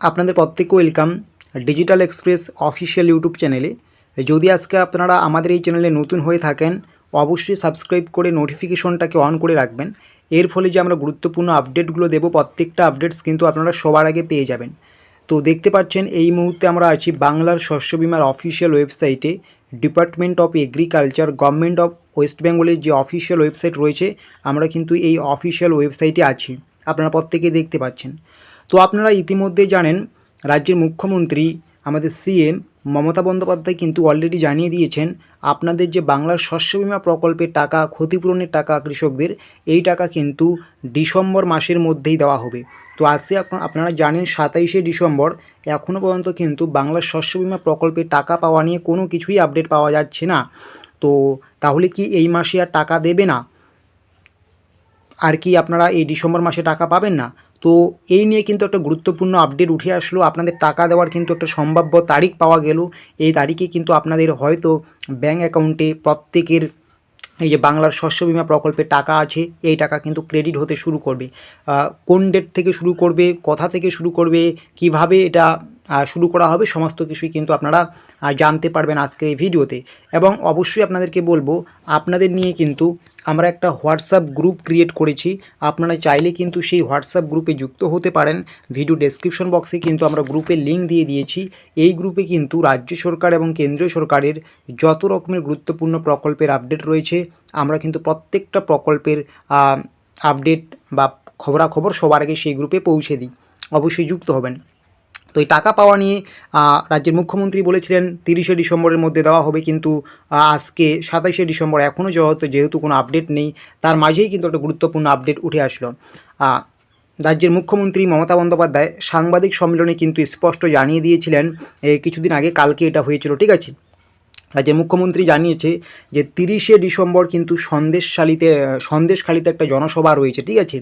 আপনাদের প্রত্যেককে welcome digital express official YouTube চ্যানেলে যদি আজকে আপনারা আমাদের এই চ্যানেলে নতুন হয়ে থাকেন, অবশ্যই সাবস্ক্রাইব করে নোটিফিকেশনটাকে অন করে রাখবেন। এর ফলে যে আমরা গুরুত্বপূর্ণ আপডেটগুলো দেবো, প্রত্যেকটা আপডেটস কিন্তু আপনারা সবার আগে পেয়ে যাবেন। তো দেখতে পাচ্ছেন, এই মুহূর্তে আমরা আছি বাংলার শস্য বিমার অফিসিয়াল ওয়েবসাইটে department of agriculture government of west বেঙ্গলের যে অফিসিয়াল ওয়েবসাইট রয়েছে, আমরা কিন্তু এই অফিসিয়াল ওয়েবসাইটে আছি। আপনারা প্রত্যেকেই দেখতে পাচ্ছেন। তো আপনারা ইতিমধ্যে জানেন, রাজ্যের মুখ্যমন্ত্রী, আমাদের সিএম মমতা বন্দ্যোপাধ্যায় কিন্তু অলরেডি জানিয়ে দিয়েছেন, আপনাদের যে বাংলার শস্য বিমা প্রকল্পের টাকা, ক্ষতিপূরণের টাকা কৃষকদের, এই টাকা কিন্তু ডিসেম্বর মাসের মধ্যেই দেওয়া হবে। তো আজকে আপনা- আপনারা জানেন সাতাইশে ডিসেম্বর এখনও পর্যন্ত কিন্তু বাংলার শস্য বিমা প্রকল্পের টাকা পাওয়া নিয়ে কোনো কিছুই আপডেট পাওয়া যাচ্ছে না। তো তাহলে কি এই মাসে আর টাকা দেবে না? আর কি আপনারা এই ডিসেম্বর মাসে টাকা পাবেন না? তো এই নিয়ে কিন্তু একটা গুরুত্বপূর্ণ আপডেট উঠে আসলো। আপনাদের টাকা দেওয়ার কিন্তু একটা সম্ভাব্য তারিখ পাওয়া গেল। এই তারিখে কিন্তু আপনাদের হয়তো ব্যাঙ্ক অ্যাকাউন্টে প্রত্যেকের এই যে বাংলার শস্য বিমা প্রকল্পে টাকা আছে, এই টাকা কিন্তু ক্রেডিট হতে শুরু করবে। কোন ডেট থেকে শুরু করবে, কথা থেকে শুরু করবে, কীভাবে এটা শুরু করা হবে, সমস্ত কিছুই কিন্তু আপনারা জানতে পারবেন আজকের এই ভিডিওতে। এবং অবশ্যই আপনাদেরকে বলব, আপনাদের নিয়ে কিন্তু আমরা একটা হোয়াটসঅ্যাপ গ্রুপ ক্রিয়েট করেছি। আপনারা চাইলে কিন্তু সেই হোয়াটসঅ্যাপ গ্রুপে যুক্ত হতে পারেন। ভিডিও ডেসক্রিপশন বক্সে কিন্তু আমরা গ্রুপের লিঙ্ক দিয়ে দিয়েছি। এই গ্রুপে কিন্তু রাজ্য সরকার এবং কেন্দ্রীয় সরকারের যত রকমের গুরুত্বপূর্ণ প্রকল্পের আপডেট রয়েছে, আমরা কিন্তু প্রত্যেকটা প্রকল্পের আপডেট বা খবরাখবর সবার আগে সেই গ্রুপে পৌঁছে দিই। অবশ্যই যুক্ত হবেন। তো এই টাকা পাওয়া নিয়ে রাজ্যের মুখ্যমন্ত্রী বলেছিলেন, তিরিশে ডিসেম্বরের মধ্যে দেওয়া হবে, কিন্তু আজকে সাতাইশে ডিসেম্বর এখনও যেহেতু যেহেতু কোনো আপডেট নেই, তার মাঝেই কিন্তু একটা গুরুত্বপূর্ণ আপডেট উঠে আসলো। রাজ্যের মুখ্যমন্ত্রী মমতা বন্দ্যোপাধ্যায় সাংবাদিক সম্মেলনে কিন্তু স্পষ্ট জানিয়ে দিয়েছিলেন কিছুদিন আগে কালকে এটা হয়েছিল, ঠিক আছে? রাজ্যের মুখ্যমন্ত্রী জানিয়েছে যে তিরিশে ডিসেম্বর কিন্তু সন্দেশশালিতে সন্দেশখালিতে একটা জনসভা রয়েছে, ঠিক আছে?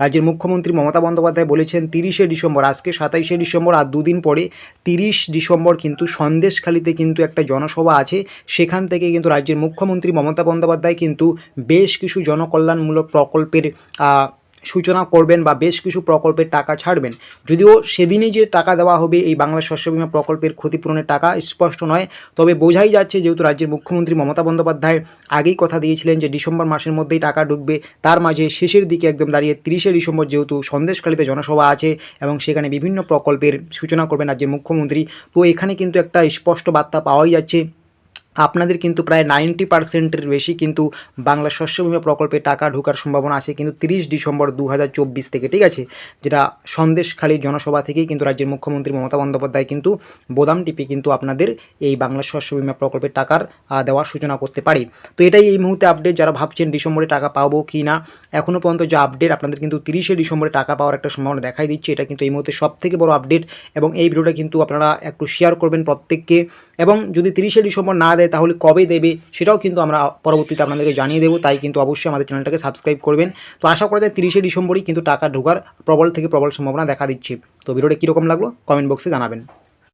রাজ্যের মুখ্যমন্ত্রী মমতা বন্দ্যোপাধ্যায় বলেছেন তিরিশে ডিসেম্বর, আজকে সাতাইশে ডিসেম্বর, আর দুদিন পরে তিরিশ ডিসেম্বর কিন্তু সন্দেশখালিতে কিন্তু একটা জনসভা আছে। সেখান থেকে কিন্তু রাজ্যের মুখ্যমন্ত্রী মমতা বন্দ্যোপাধ্যায় কিন্তু বেশ কিছু জনকল্যাণমূলক প্রকল্পের সূচনা করবেন বা বেশ কিছু প্রকল্পের টাকা ছাড়বেন। যদিও সেদিনই যে টাকা দেওয়া হবে, এই বাংলা শস্য বিমা প্রকল্পের ক্ষতিপূরণের টাকা স্পষ্ট নয়। তবে বোঝাই যাচ্ছে, যেহেতু রাজ্যের মুখ্যমন্ত্রী মমতা বন্দ্যোপাধ্যায় আগেই কথা দিয়েছিলেন যে ডিসেম্বর মাসের মধ্যেই টাকা ঢুকবে, তার মাঝে শেষের দিকে একদম দাঁড়িয়ে তিরিশে ডিসেম্বর যেহেতু সন্দেশখালীতে জনসভা আছে এবং সেখানে বিভিন্ন প্রকল্পের সূচনা করবেন রাজ্যের মুখ্যমন্ত্রী, তো এখানে কিন্তু একটা স্পষ্ট বার্তা পাওয়াই যাচ্ছে। আপনাদের কিন্তু প্রায় নাইনটি পার্সেন্টের বেশি কিন্তু বাংলা শস্য বিমা প্রকল্পে টাকা ঢোকার সম্ভাবনা আছে কিন্তু তিরিশ ডিসেম্বর দু হাজার চব্বিশ থেকে, ঠিক আছে? যেটা সন্দেশখালী জনসভা থেকেই কিন্তু রাজ্যের মুখ্যমন্ত্রী মমতা বন্দ্যোপাধ্যায় কিন্তু বোদাম টিপে কিন্তু আপনাদের এই বাংলা শস্য বিমা প্রকল্পের টাকার দেওয়ার সূচনা করতে পারে। তো এটাই এই মুহূর্তে আপডেট যারা ভাবছেন ডিসেম্বরে টাকা পাবো কি না এখনও পর্যন্ত যে আপডেট আপনাদের কিন্তু তিরিশে ডিসেম্বরে টাকা পাওয়ার একটা সম্ভাবনা দেখাই দিচ্ছে, এটা কিন্তু এই মুহূর্তে সব থেকে বড় আপডেট এবং এই ভিডিওটা কিন্তু আপনারা একটু শেয়ার করবেন প্রত্যেককে এবং যদি তিরিশে ডিসেম্বর না তাহলে কবে দেবে সেটাও কিন্তু আমরা পরবর্তীতে আপনাদেরকে জানিয়ে দেবো। তাই কিন্তু অবশ্যই আমাদের চ্যানেলটাকে সাবস্ক্রাইব করবেন। তো আশা করা যায় তিরিশে ডিসেম্বরই কিন্তু টাকা ঢোকার প্রবল থেকে প্রবল সম্ভাবনা দেখা দিচ্ছে। তো ভিডিওটা কীরকম লাগল? কমেন্ট বক্সে জানাবেন।